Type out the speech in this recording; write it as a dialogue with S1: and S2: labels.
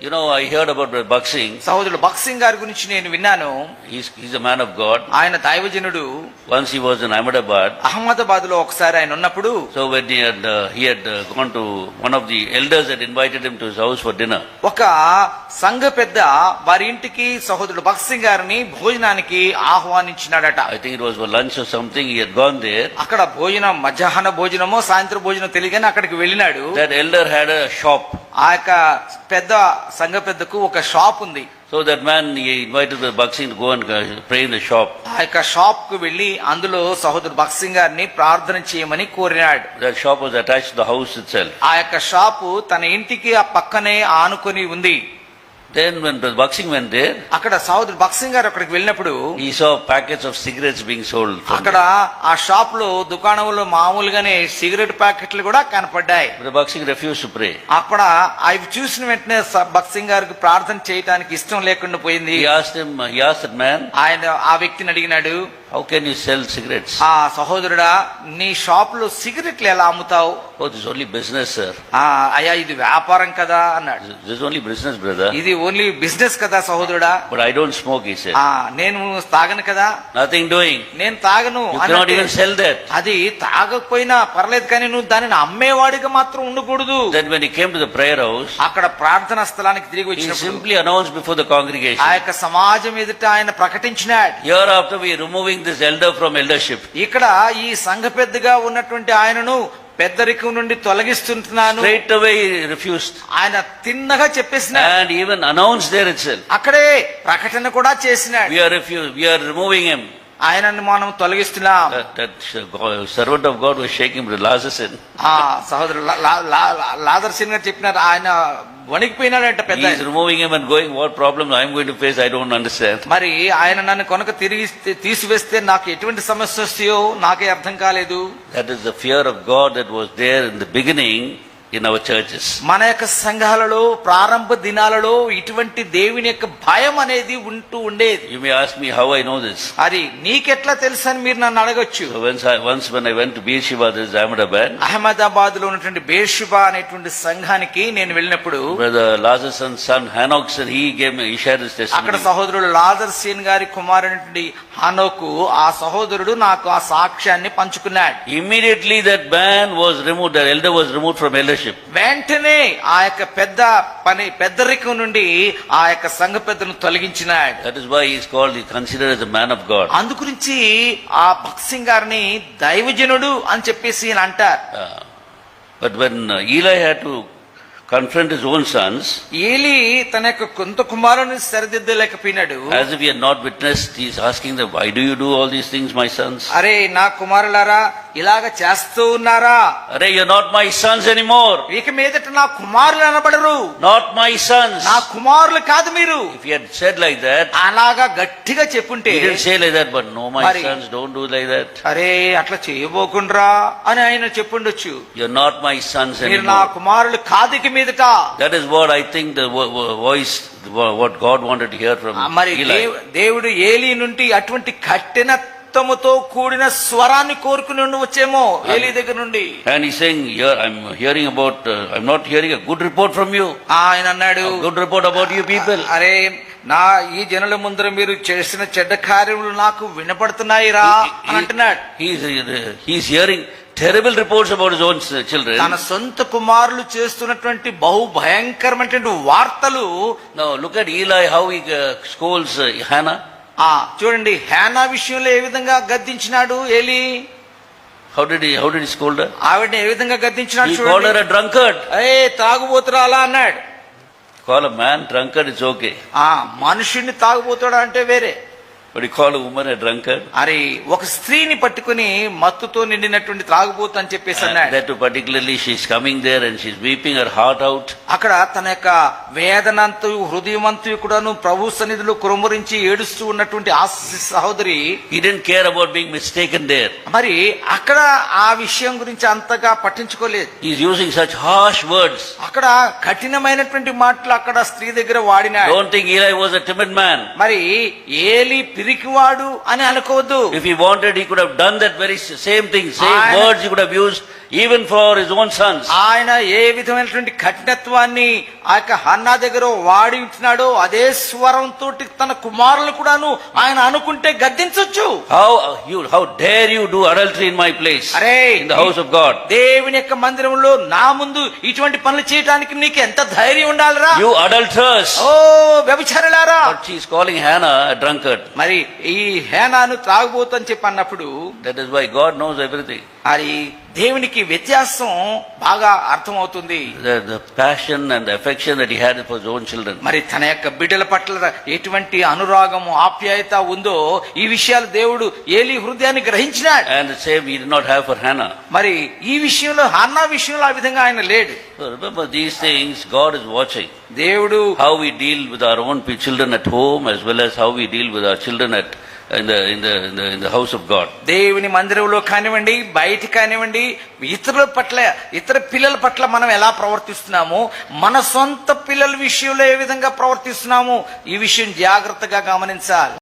S1: You know, I heard about the boxing.
S2: సహోదరుడు బక్సింగ్ గారి గురించి నేను విన్నాను
S1: he's a man of God.
S2: ఆయన దైవజనుడు
S1: Once he was in Ahmedabad.
S2: అహ్మదాబాద్లో ఒకసారి ఆయన ఉన్నప్పుడు
S1: So when he had, uh, he had uh, gone to, one of the elders had invited him to his house for dinner.
S2: ఒక సంఘ పెద్ద వారి ఇంటికి సహోదరుడు బక్సింగ్ గారిని భోజనానికి ఆహ్వానించినాడట
S1: I think it was for lunch or something. He had gone there.
S2: అక్కడ భోజనం మధ్యాహ్న భోజనమో సాయంత్రం భోజనం తెలియగానే అక్కడికి వెళ్ళినాడు
S1: That elder had a shop.
S2: ఆ యొక్క పెద్ద సంఘ పెద్దకు ఒక షాప్ ఉంది.
S1: So that man invited Bakht Singh go and shop
S2: ఆ యొక్క షాప్కు వెళ్ళి అందులో సహోదరు బక్సింగ్ గారిని ప్రార్థన చేయమని కోరినాడు.
S1: That shop was attached the house itself
S2: ఆ యొక్క షాప్ తన ఇంటికి ఆ పక్కనే ఆనుకొని ఉంది.
S1: Then when the boxing went
S2: అక్కడ సౌదర్ బాక్సింగ్ గారు అక్కడికి వెళ్ళినప్పుడు
S1: ఈ so packets of cigarettes being sold
S2: అక్కడ ఆ షాప్లో దుకాణంలో మామూలుగానే సిగరెట్ ప్యాకెట్లు కూడా కనపడ్డాయి.
S1: బాక్సింగ్ రెఫ్యూజ్ ప్రే
S2: అక్కడ అవి చూసిన వెంటనే బాక్సింగ్ గారికి ప్రార్థన చేయడానికి ఇష్టం లేకుండా పోయింది.
S1: మ్యాన్
S2: ఆయన ఆ వ్యక్తిని అడిగినాడు
S1: how can you sell cigarettes
S2: ఆ సహోదరుడా నీ షాప్లో సిగరెట్లు ఎలా అమ్ముతావు?
S1: ఓన్లీ బిజినెస్
S2: సార్ అయ్యా ఇది వ్యాపారం కదా అన్నాడు.
S1: ఓన్లీ బిజినెస్ బ్రదర్
S2: ఇది ఓన్లీ బిజినెస్ కదా సహోదరుడా?
S1: బట్ ఐ డోంట్ స్మోక్ ఈ
S2: సెల్ నేను తాగను కదా?
S1: నథింగ్ డూయింగ్
S2: నేను తాగను
S1: సెల్ దట్
S2: అది తాగకపోయినా పర్లేదు కానీ నువ్వు దానిని అమ్మేవాడికి మాత్రం ఉండకూడదు.
S1: దెన్ ద ప్రేయర్ హౌస్
S2: అక్కడ ప్రార్థనా స్థలానికి తిరిగి
S1: వచ్చి
S2: simply
S1: announce before the congress
S2: ఆ యొక్క సమాజం ఎదుట ఆయన ప్రకటించిన
S1: your of we removing this elder from eldership
S2: ఇక్కడ ఈ సంఘ పెద్దగా ఉన్నటువంటి ఆయనను పెద్దరికం నుండి
S1: తొలగిస్తున్నాను రైట్ అవే రిఫ్యూజ్
S2: ఆయన తిన్నగా చెప్పేసిన
S1: and even announce there it
S2: అక్కడే ప్రకటన కూడా
S1: చేసిన we are refuse we removing him
S2: ఆయనని మనం తొలగిస్తున్నాం. సహోదరు లాదర్ సిన్ గారు చెప్పినారు ఆయన మరి ఆయన నన్ను కొనక తిరిగి తీసివేస్తే నాకు ఎటువంటి సమస్య వస్తాయో నాకే అర్థం కాలేదు.
S1: That is the fear of God that was there in the beginning in our churches.
S2: మన యొక్క సంఘాలలో ప్రారంభ దినాలలో ఇటువంటి దేవుని యొక్క భయం అనేది ఉంటూ ఉండేది
S1: You may ask me how I know this.
S2: అది నీకెట్లా తెలుసు అని మీరు నన్ను అడగొచ్చు
S1: once when I went to Beersheba, this is Ahmedabad,
S2: అహ్మదాబాద్లో ఉన్నటువంటి బేషుబా అనేటువంటి సంఘానికి నేను వెళ్ళినప్పుడు
S1: Brother Lazarus' son Hanokson, he gave me, he shared his
S2: అక్కడ
S1: testimony.
S2: సహోదరుడు లాదర్ సీన్ గారి కుమారుడి హనోకు ఆ సహోదరుడు నాకు ఆ సాక్ష్యాన్ని పంచుకున్నాడు
S1: Immediately that man was removed, that elder was removed from leadership
S2: వెంటనే ఆ యొక్క పెద్ద పని పెద్ద పెద్దరికం నుండి ఆ యొక్క సంఘ పెద్దను తొలగించినాడు.
S1: మ్యాన్ ఆఫ్ గాడ్ అందు
S2: గురించి ఆ భక్తి సింగ్ గారిని దైవజనుడు అని చెప్పేసి ఈయన అంటారు.
S1: But when Eli had to confront his own sons,
S2: Eli తన యొక్క కొంత కుమారుని సరిదిద్దలేకపోయినాడు
S1: as if he had not witnessed, he is asking them, why do you do all these things, my sons?
S2: అరే నా కుమారులారా ఇలాగ చేస్తూ ఉన్నారా
S1: Array, you're not my sons anymore.
S2: ఇక మీదట నా కుమారులు అనబడరు
S1: Not my sons.
S2: నా కుమారులు కాదు మీరు
S1: If he had said like that,
S2: అలాగా గట్టిగా చెప్పుంటే
S1: he didn't say like that, but no, my sons, don't do like that.
S2: అరే అట్లా చేయబోకుండ్రా అని ఆయన చెప్పుండొచ్చు
S1: You're not my sons
S2: మీరు నా
S1: anymore.
S2: కుమారులు కాదు ఇక మీదట.
S1: That is word I think the voice what God wanted hear
S2: from మరి దేవుడు ఏలి నుండి అటువంటి కట్టిన తో కూడిన స్వరాన్ని కోరుకుని ఉండి వచ్చేమో ఏలి దగ్గర నుండి.
S1: And he hearing about I'm not hearing good report from you
S2: ఆయన అన్నాడు
S1: good report about you people
S2: అరే నా ఈ జనుల ముందర మీరు చేసిన చెడ్డ కార్యములు నాకు వినపడుతున్నాయి రా అని అంటున్నాడు.
S1: He's hearing terrible reports about own children
S2: తన సొంత కుమారులు చేస్తున్నటువంటి బహు భయంకరమైనటువంటి వార్తలు
S1: no look at Eli how he scolds Hannah
S2: ఆ చూడండి హానా విషయంలో ఏ విధంగా గద్దించినాడు
S1: Eli how did how did he scold
S2: ఆవిడ ఏ విధంగా గద్దించినాడు చూడండి.
S1: హౌ డ్రంకర్డ్
S2: ఏ తాగుబోతురా అలా అన్నాడు.
S1: Call man drunkard it's okay
S2: ఆ మనిషిని తాగుబోతాడు అంటే వేరే. అరే ఒక స్త్రీని పట్టుకుని మత్తుతో నిండినటువంటి త్రాగుబోతు అని చెప్పేసి అన్నాడు.
S1: Particularly she coming there and she weeping her heart out
S2: అక్కడ తన యొక్క వేదనంత హృదయవంతు కూడాను ప్రభు సన్నిధిలో కురమురించి ఏడుస్తూ ఉన్నటువంటి ఆ సహోదరి
S1: he didn't care about being mistake in there
S2: మరి అక్కడ ఆ విషయం గురించి అంతగా పట్టించుకోలేదు.
S1: ఈ యూజింగ్ సచ్ హార్ష్ వర్డ్స్
S2: అక్కడ కఠినమైనటువంటి మాటలు అక్కడ స్త్రీ దగ్గర వాడిన
S1: don't think he was a timid man
S2: మరి ఏలి పిరికివాడు అని అనుకోవద్దు.
S1: If he wanted he could have done that very same thing
S2: same
S1: words he could have used even for his own sons
S2: ఆయన ఏ విధమైనటువంటి కఠినత్వాన్ని ఆ యొక్క హన్న దగ్గర వాడి ఉంటున్నాడో అదే స్వరంతో తన కుమారులు కూడాను ఆయన అనుకుంటే గద్దించొచ్చు.
S1: How you how dare you do adultery in my place
S2: అరే
S1: in the house of God
S2: దేవుని యొక్క మందిరంలో నా ముందు ఇటువంటి పనులు చేయడానికి నీకు ఎంత ధైర్యం ఉండాలరా?
S1: యు అడల్టర్స్
S2: ఓ వ్యభిచారులారా?
S1: She is calling Hannah drunkard
S2: మరి ఈ హేనాను త్రాగబోతని చెప్పి అన్నప్పుడు
S1: that is why God knows everything
S2: అది దేవునికి వ్యత్యాసం బాగా
S1: అర్థం అవుతుంది passion and affection own children
S2: మరి తన యొక్క బిడ్డల పట్ల ఎటువంటి అనురాగము ఆప్యాయత ఉందో ఈ విషయాలు దేవుడు ఏలి హృదయాన్ని
S1: గ్రహించిన
S2: మరి ఈ విషయంలో హానా విషయంలో ఆ విధంగా ఆయన లేడు.
S1: These things God is watching
S2: దేవుడు
S1: how we deal with our own children at home as well as how we deal with our chill children at, house of God
S2: దేవుని మందిరంలో కానివ్వండి బయట కానివ్వండి ఇతరుల పట్ల ఇతర పిల్లల పట్ల మనం ఎలా ప్రవర్తిస్తున్నాము మన సొంత పిల్లల విషయంలో ఏ విధంగా ప్రవర్తిస్తున్నాము ఈ విషయం జాగ్రత్తగా గమనించాలి.